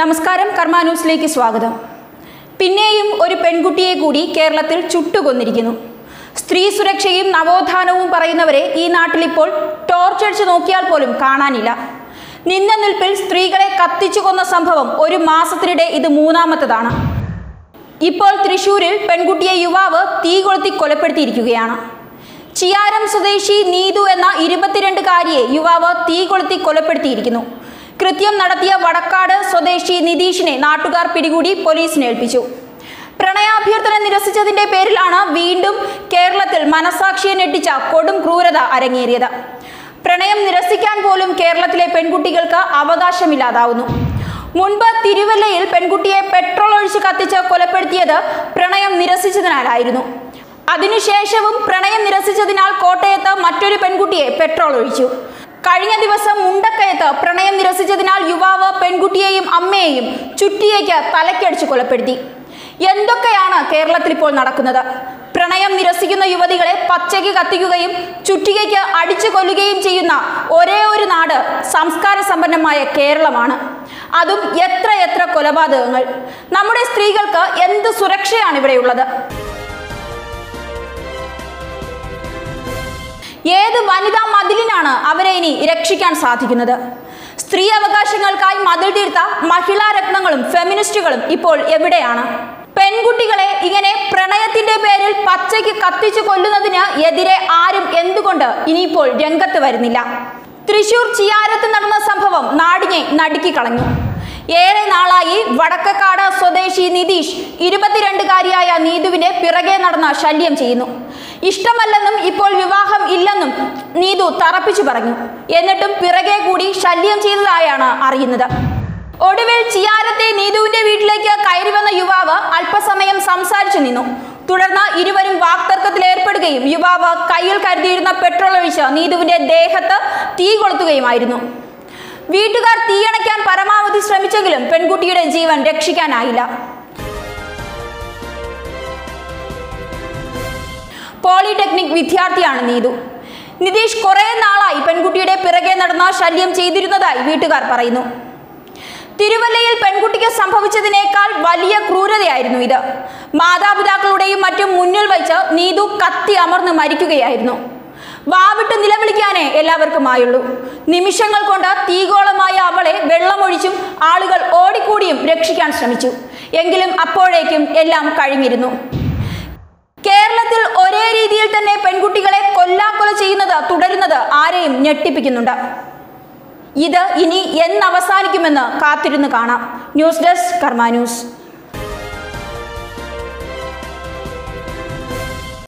നമസ്കാരം കർമ്മ ന്യൂസിലേക്ക് സ്വാഗതം. പിന്നെയും ഒരു പെൺകുട്ടിയെ കൂടി കേരളത്തിൽ ചുട്ടുകൊന്നിരിക്കുന്നു. സ്ത്രീ സുരക്ഷയും നവോത്ഥാനവും പറയുന്നവരെ ഈ നാട്ടിലിപ്പോൾ ടോർച്ചടിച്ച് നോക്കിയാൽ പോലും കാണാനില്ല. നിന്ന നിൽപ്പിൽ സ്ത്രീകളെ കത്തിച്ചു കൊന്ന സംഭവം ഒരു മാസത്തിനിടെ ഇത് മൂന്നാമത്തതാണ്. ഇപ്പോൾ തൃശൂരിൽ പെൺകുട്ടിയെ യുവാവ് തീ കൊളുത്തി കൊലപ്പെടുത്തിയിരിക്കുകയാണ്. ചിയാരം സ്വദേശി നീതു എന്ന ഇരുപത്തിരണ്ടുകാരിയെ യുവാവ് തീ കൊളുത്തി കൊലപ്പെടുത്തിയിരിക്കുന്നു. കൃത്യം നടത്തിയ വടക്കാട് സ്വദേശി നിതീഷിനെ നാട്ടുകാർ പിടികൂടി പോലീസിനെ ഏൽപ്പിച്ചു. പ്രണയാഭ്യർത്ഥന നിരസിച്ചതിന്റെ പേരിലാണ് വീണ്ടും കേരളത്തിൽ മനസാക്ഷിയെ ഞെട്ടിച്ച കൊടും ക്രൂരത അരങ്ങേറിയത്. പ്രണയം നിരസിക്കാൻ പോലും കേരളത്തിലെ പെൺകുട്ടികൾക്ക് അവകാശമില്ലാതാവുന്നു. മുൻപ് തിരുവല്ലയിൽ പെൺകുട്ടിയെ പെട്രോൾ ഒഴിച്ച് കത്തിച്ച് കൊലപ്പെടുത്തിയത് പ്രണയം നിരസിച്ചതിനാലായിരുന്നു. അതിനുശേഷവും പ്രണയം നിരസിച്ചതിനാൽ കോട്ടയത്ത് മറ്റൊരു പെൺകുട്ടിയെ പെട്രോൾ ഒഴിച്ചു. കഴിഞ്ഞ ദിവസം മുണ്ടക്കയത്ത് പ്രണയം നിരസിച്ചതിനാൽ യുവാവ് പെൺകുട്ടിയെയും അമ്മയെയും ചുറ്റിയേക്ക് തലക്കടിച്ച് കൊലപ്പെടുത്തി. എന്തൊക്കെയാണ് കേരളത്തിൽ ഇപ്പോൾ നടക്കുന്നത്? പ്രണയം നിരസിക്കുന്ന യുവതികളെ പച്ചയ്ക്ക് കത്തിക്കുകയും ചുറ്റികയ്ക്ക് അടിച്ചു കൊല്ലുകയും ചെയ്യുന്ന ഒരേ ഒരു നാട് സംസ്കാര സമ്പന്നമായ കേരളമാണ്. അതും എത്ര എത്ര കൊലപാതകങ്ങൾ. നമ്മുടെ സ്ത്രീകൾക്ക് എന്ത് സുരക്ഷയാണ് ഇവിടെയുള്ളത്? ഏത് വനിതാ മതിലിനാണ് അവരെ ഇനി രക്ഷിക്കാൻ സാധിക്കുന്നത്? സ്ത്രീ അവകാശങ്ങൾക്കായി മതിൽ തീർത്ത മഹിളാ രത്നങ്ങളും ഫെമിനിസ്റ്റുകളും ഇപ്പോൾ എവിടെയാണ്? പെൺകുട്ടികളെ ഇങ്ങനെ പ്രണയത്തിന്റെ പേരിൽ പച്ചയ്ക്ക് കത്തിച്ചു കൊല്ലുന്നതിന് എതിരെ ആരും എന്തുകൊണ്ട് ഇനിയിപ്പോൾ രംഗത്ത് വരുന്നില്ല? തൃശൂർ ചിയാരത്ത് നടന്ന സംഭവം നാടിനെ നടുക്കിക്കളഞ്ഞു ഏറെ നാളായി വടക്കക്കാട് സ്വദേശി നിതീഷ് ഇരുപത്തിരണ്ടുകാരിയായ നീതുവിന്റെ പിറകെ നടന്ന ശല്യം ചെയ്യുന്നു. ഇഷ്ടമല്ലെന്നും ഇപ്പോൾ നീതു തറപ്പിച്ചു പറഞ്ഞു. എന്നിട്ടും പിറകെ കൂടി ശല്യം ചെയ്തതായാണ് അറിയുന്നത്. ഒടുവിൽ ചിയാരത്തെ നീതുവിന്റെ വീട്ടിലേക്ക് കയറി വന്ന യുവാവ് അല്പസമയം സംസാരിച്ചു നിന്നു. തുടർന്ന് ഇരുവരും വാക്തർക്കത്തിൽ ഏർപ്പെടുകയും യുവാവ് കയ്യിൽ കരുതിയിരുന്ന പെട്രോൾ ഒഴിച്ച് നീതുവിന്റെ ദേഹത്ത് തീ കൊളുത്തുകയുമായിരുന്നു. വീട്ടുകാർ തീയണയ്ക്കാൻ പരമാവധി ശ്രമിച്ചെങ്കിലും പെൺകുട്ടിയുടെ ജീവൻ രക്ഷിക്കാനായില്ല. പോളിടെക്നിക് വിദ്യാർത്ഥിയാണ് നീതു. നിതീഷ് കുറെ നാളായി പെൺകുട്ടിയുടെ പിറകെ നടന്ന ശല്യം ചെയ്തിരുന്നതായി വീട്ടുകാർ പറയുന്നു. തിരുവല്ലയിൽ പെൺകുട്ടിക്ക് സംഭവിച്ചതിനേക്കാൾ വലിയ ക്രൂരതയായിരുന്നു ഇത്. മാതാപിതാക്കളുടെയും മറ്റും മുന്നിൽ വെച്ച് നീതു കത്തി അമർന്ന് മരിക്കുകയായിരുന്നു. വാവിട്ട് നിലവിളിക്കാനേ എല്ലാവർക്കുമായുള്ളൂ. നിമിഷങ്ങൾ കൊണ്ട് തീകോളമായ അവളെ വെള്ളമൊഴിച്ചും ആളുകൾ ഓടിക്കൂടിയും രക്ഷിക്കാൻ ശ്രമിച്ചു. എങ്കിലും അപ്പോഴേക്കും എല്ലാം കഴിഞ്ഞിരുന്നു. രീതിയിൽ തന്നെ പെൺകുട്ടികളെ കൊല്ലാക്കൊല ചെയ്യുന്നത് തുടരുന്നത് ആരെയും ഞെട്ടിപ്പിക്കുന്നുണ്ട്. ഇത് ഇനി എന്നവസാനിക്കുമെന്ന് കാത്തിരുന്ന് കാണാം. News desk Karma news.